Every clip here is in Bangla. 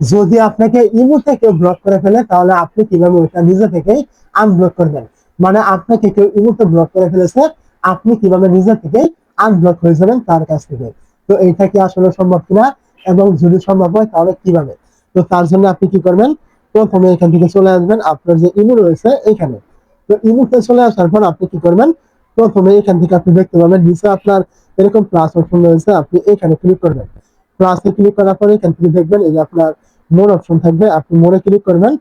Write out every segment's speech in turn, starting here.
যদি আপনাকে ইমো থেকে ব্লক করে ফেলে, তাহলে আপনি কীভাবে ওইটা নিজে থেকেই আনব্লক করবেন? মানে আপনাকে কেউ ইমোতে ব্লক করে ফেলেছে, আপনি কীভাবে নিজে থেকে আনব্লক হয়ে যাবেন তার কাছ থেকে? তো এইটা কি আসলে সম্ভব কিনা? এবং যদি সম্ভব হয়, তাহলে কীভাবে? তো তার জন্য আপনি কি করবেন? প্রথমে এখান থেকে চলে আসবেন, আপনার যে ইমো রয়েছে এখানে তো ইমোতে চলে আসার পর আপনি কি করবেন? প্রথমে এখান থেকে আপনি দেখতে পাবেন, নিচে আপনার এরকম প্লাস অপশন রয়েছে, আপনি এখানে ক্লিক করবেন। প্লাসে ক্লিক করার পরে এখান থেকে দেখবেন এই যে আপনার মোর অপশন থাকবে, আপনি মোড়ে ক্লিক করবেন।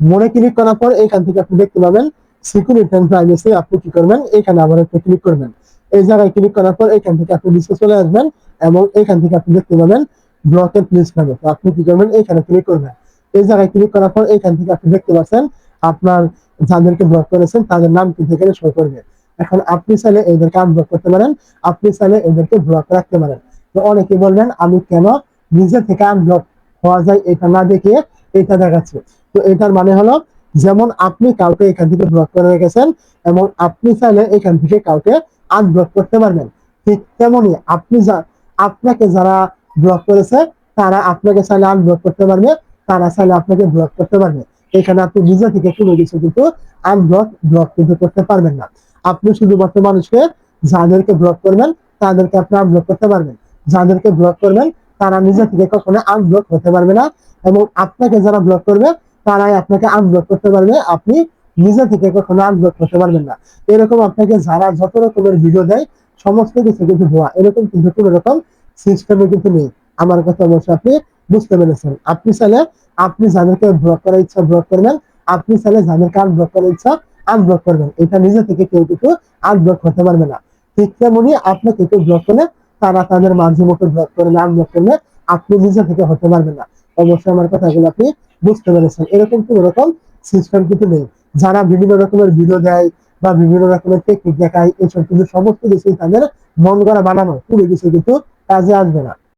মোড়ে ক্লিক করার পর এখান থেকে আপনি দেখতে পাবেন সিকিউরিটি এন্ড প্রাইভেসি আপনি কি করবেন? এখানে আবার একটু ক্লিক করবেন। এই জায়গায় ক্লিক করার পর এখান থেকে আপনি নিচে চলে আসবেন এবং এখান থেকে আপনি দেখতে পাবেন ব্লকের প্লিজ পাবে তো আপনি কি করবেন? এখানে ক্লিক করবেন। এই জায়গায় ক্লিক করার পর এখান থেকে আপনি দেখতে পাচ্ছেন আপনার যাদেরকে ব্লক করেছেন, তাদের নাম কিন্তু এখানে শো করবে। এখন আপনি চাইলে এদেরকে আনব্লক করতে পারেন, আপনি চাইলে এদেরকে ব্লক রাখতে পারেন। অনেকে বলবেন, আমি কেন নিজে থেকে আনব্লক হওয়া যায় এটা না দেখে এটা দেখাচ্ছে? তো এটার মানে হলো, যেমন আপনি কাউকে এখান থেকে ব্লক করে রেখেছেন, এবং আপনি চাইলে এখান থেকে কাউকে আনব্লক করতে পারবেন। ঠিক তেমনি আপনি আপনাকে যারা ব্লক করেছে, তারা আপনাকে চাইলে আনব্লক করতে পারবে, তারা চাইলে আপনাকে ব্লক করতে পারবে। এখানে আপনি নিজে থেকে কোনো কিছু কিন্তু আনব্লক ব্লক কিন্তু করতে পারবেন না। আপনি শুধুমাত্র মানুষকে যাদেরকে ব্লক করবেন, তাদেরকে আপনি আনব্লক করতে পারবেন। যাদেরকে ব্লক করবেন, তারা নিজে থেকে কখনো আনব্লক হতে পারবে না। এবং আপনাকে যারা ব্লক করবে, তারাই আপনাকে আনব্লক করতে পারবে। আপনি নিজে থেকে কখনো আনব্লক করতে পারবেন না। এরকম আপনাকে যারা যত রকমের ভিডিও দেয়, সমস্ত কিছু কিন্তু ভুয়া এরকম কিন্তু কোনো রকম সিস্টেমে কিন্তু নেই। আমার কথা অবশ্যই আপনি বুঝতে পেরেছেন। আপনি চাইলে, আপনি যাদেরকে ব্লক করার ইচ্ছা ব্লক করবেন। আপনি চাইলে যাদেরকে আনব্লক করার ইচ্ছা আনব্লক করবেন। এটা নিজে থেকে কেউ কিন্তু আনব্লক হতে পারবে না। ঠিক তেমনি আপনাকে কেউ ব্লক করলে তারা তাদের মাঝে মতো ব্লক নাম আনব্লক করলে আপনি নিজে থেকে হতে পারবেন না। অবশ্যই আমার কথাগুলো আপনি বুঝতে পেরেছেন। এরকম কোন রকম সিস্টেম কিন্তু নেই। যারা বিভিন্ন রকমের ভিডিও দেয় বা বিভিন্ন রকমের টেকনিক দেখায়, এসব কিন্তু সমস্ত কিছুই তাদের মন করা বানানো, পুরো কিছু কিন্তু কাজে আসবে না।